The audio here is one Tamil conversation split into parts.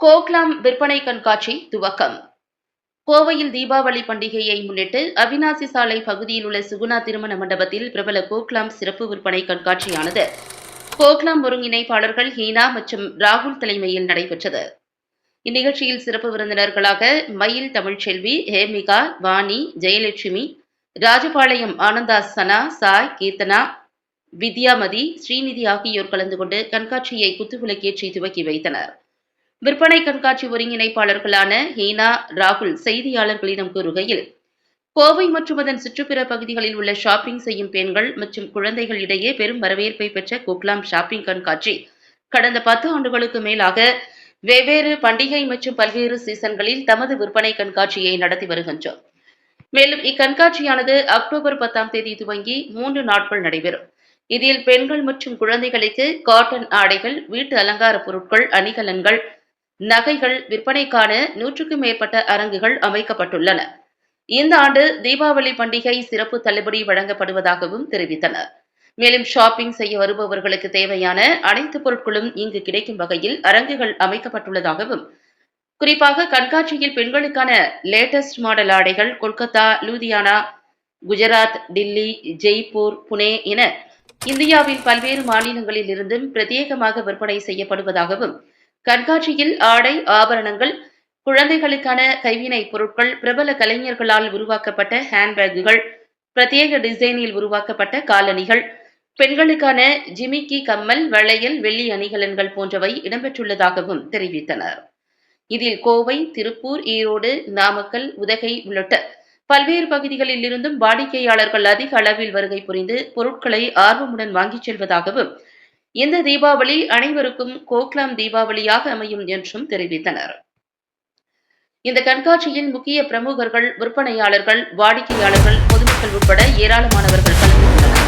கோக்லாம் விற்பனை கண்காட்சி துவக்கம். கோவையில் தீபாவளி பண்டிகையை முன்னிட்டு அவினாசி சாலை பகுதியில் உள்ள சுகுணா திருமண மண்டபத்தில் பிரபல கோக்லாம் சிறப்பு விற்பனை கண்காட்சியானது. கோக்லாம் ஒருங்கிணைப்பாளர்கள் ஹீனா மற்றும் ராகுல் தலைமையில் நடைபெற்றது. இந்நிகழ்ச்சியில் சிறப்பு விருந்தினர்களாக மயில் தமிழ்ச்செல்வி ஹேமிகா வாணி ஜெயலட்சுமி ராஜபாளையம் ஆனந்தா சனா சாய் கீர்த்தனா வித்யாமதி ஸ்ரீநிதி ஆகியோர் கலந்து கொண்டு கண்காட்சியை குத்துவிளக்கேற்றி துவக்கி வைத்தனர். விற்பனை கண்காட்சி ஒருங்கிணைப்பாளர்களான ஹீனா ராகுல் செய்தியாளர்களிடம் கூறுகையில் கோவை மற்றும் அதன் சுற்றுப்புற பகுதிகளில் உள்ள ஷாப்பிங் செய்யும் பெண்கள் மற்றும் குழந்தைகள் இடையே பெரும் வரவேற்பை பெற்ற குக்லாம் ஷாப்பிங் கண்காட்சி கடந்த பத்து ஆண்டுகளுக்கு மேலாக வெவ்வேறு பண்டிகை மற்றும் பல்வேறு சீசன்களில் தமது விற்பனை கண்காட்சியை நடத்தி வருகின்றோம். மேலும் இக்கண்காட்சியானது அக்டோபர் பத்தாம் தேதி துவங்கி மூன்று நாட்கள் நடைபெறும். இதில் பெண்கள் மற்றும் குழந்தைகளுக்கு காட்டன் ஆடைகள் வீட்டு அலங்கார பொருட்கள் அணிகலன்கள் நகைகள் விற்பனைக்கான நூற்றுக்கும் மேற்பட்ட அரங்குகள் அமைக்கப்பட்டுள்ளன. இந்த ஆண்டு தீபாவளி பண்டிகை சிறப்பு தள்ளுபடி வழங்கப்படுவதாகவும் தெரிவித்தனர். மேலும் ஷாப்பிங் செய்ய வருபவர்களுக்கு தேவையான அனைத்து பொருட்களும் இங்கு கிடைக்கும் வகையில் அரங்குகள் அமைக்கப்பட்டுள்ளதாகவும் குறிப்பாக கண்காட்சியில் பெண்களுக்கான லேட்டஸ்ட் மாடல் ஆடைகள் கொல்கத்தா லூதியானா குஜராத் டில்லி ஜெய்ப்பூர் புனே என இந்தியாவின் பல்வேறு மாநிலங்களில் இருந்தும் பிரத்யேகமாக விற்பனை செய்யப்படுவதாகவும் கண்காட்சியில் ஆடை ஆபரணங்கள் குழந்தைகளுக்கான கைவினை பொருட்கள் பிரபல கலைஞர்களால் உருவாக்கப்பட்ட ஹேண்ட்பேக்குகள் பிரத்யேக டிசைனில் உருவாக்கப்பட்ட காலணிகள் பெண்களுக்கான ஜிமிக்கி கம்மல் வளையல் வெள்ளி அணிகலன்கள் போன்றவை இடம்பெற்றுள்ளதாகவும் தெரிவித்தனர். இதில் கோவை திருப்பூர் ஈரோடு நாமக்கல் உதகை உள்ளிட்ட பல்வேறு பகுதிகளில் இருந்தும் வாடிக்கையாளர்கள் அதிக அளவில் வருகை புரிந்து பொருட்களை ஆர்வமுடன் வாங்கிச் செல்வதாகவும் இந்த தீபாவளி அனைவருக்கும் கோக்லாம் தீபாவளியாக அமையும் என்றும் தெரிவித்தனர். இந்த கண்காட்சியின் முக்கிய பிரமுகர்கள் விற்பனையாளர்கள் வாடிக்கையாளர்கள் பொதுமக்கள் உட்பட ஏராளமானவர்கள் கலந்து கொண்டனர்.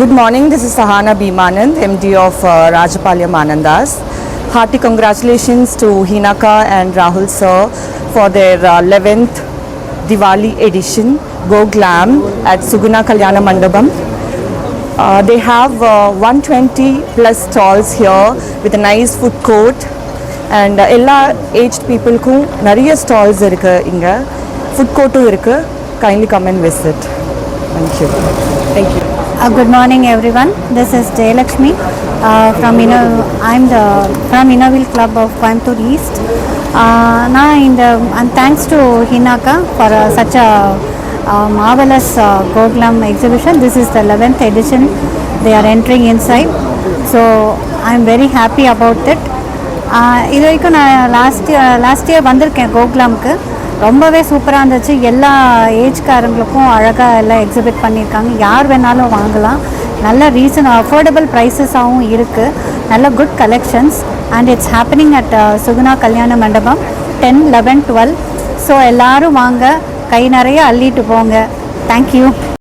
Good morning, this is Sahana Bhimanand, MD of uh, Rajapalyam Anandas. Hearty congratulations to Hinaka and Rahul sir for their uh, 11th Diwali edition, Go Glam at Suguna Kalyana Mandapam. Uh, they have uh, 120 plus stalls here with a nice food court and uh, எல்லா ஏஜ்ட் பீப்புளுக்கும் நிறைய ஸ்டால்ஸ் இருக்குது இங்கே ஃபுட் கோர்ட்டும் இருக்குது kindly come and visit thank you thank you Uh, good morning, everyone. This is Jayalakshmi uh, from Inno. I'm the from Innovil Club of Coimbatore East. Uh, now, in the and thanks to Hinaka for uh, such a uh, marvelous uh, Goglam exhibition. This is the 11th edition. They are entering inside, so I'm very happy about it. ஆஹ் இது வரைக்கும் நான் லாஸ்ட் இயர் லாஸ்ட் இயர் வந்திருக்கேன் கோகுலாமுக்கு ரொம்பவே சூப்பராக இருந்துச்சு. எல்லா ஏஜ்காரங்களுக்கும் அழகாக எல்லாம் எக்ஸிபிட் பண்ணியிருக்காங்க. யார் வேணாலும் வாங்கலாம். நல்ல ரீசன் அஃபோர்டபுள் ப்ரைஸஸாகவும் இருக்குது நல்ல good collections and it's happening at Suguna Kalyana Mandapam ten eleven twelve so எல்லோரும் வாங்க. கை நிறைய அள்ளிட்டு போங்க. தேங்க்யூ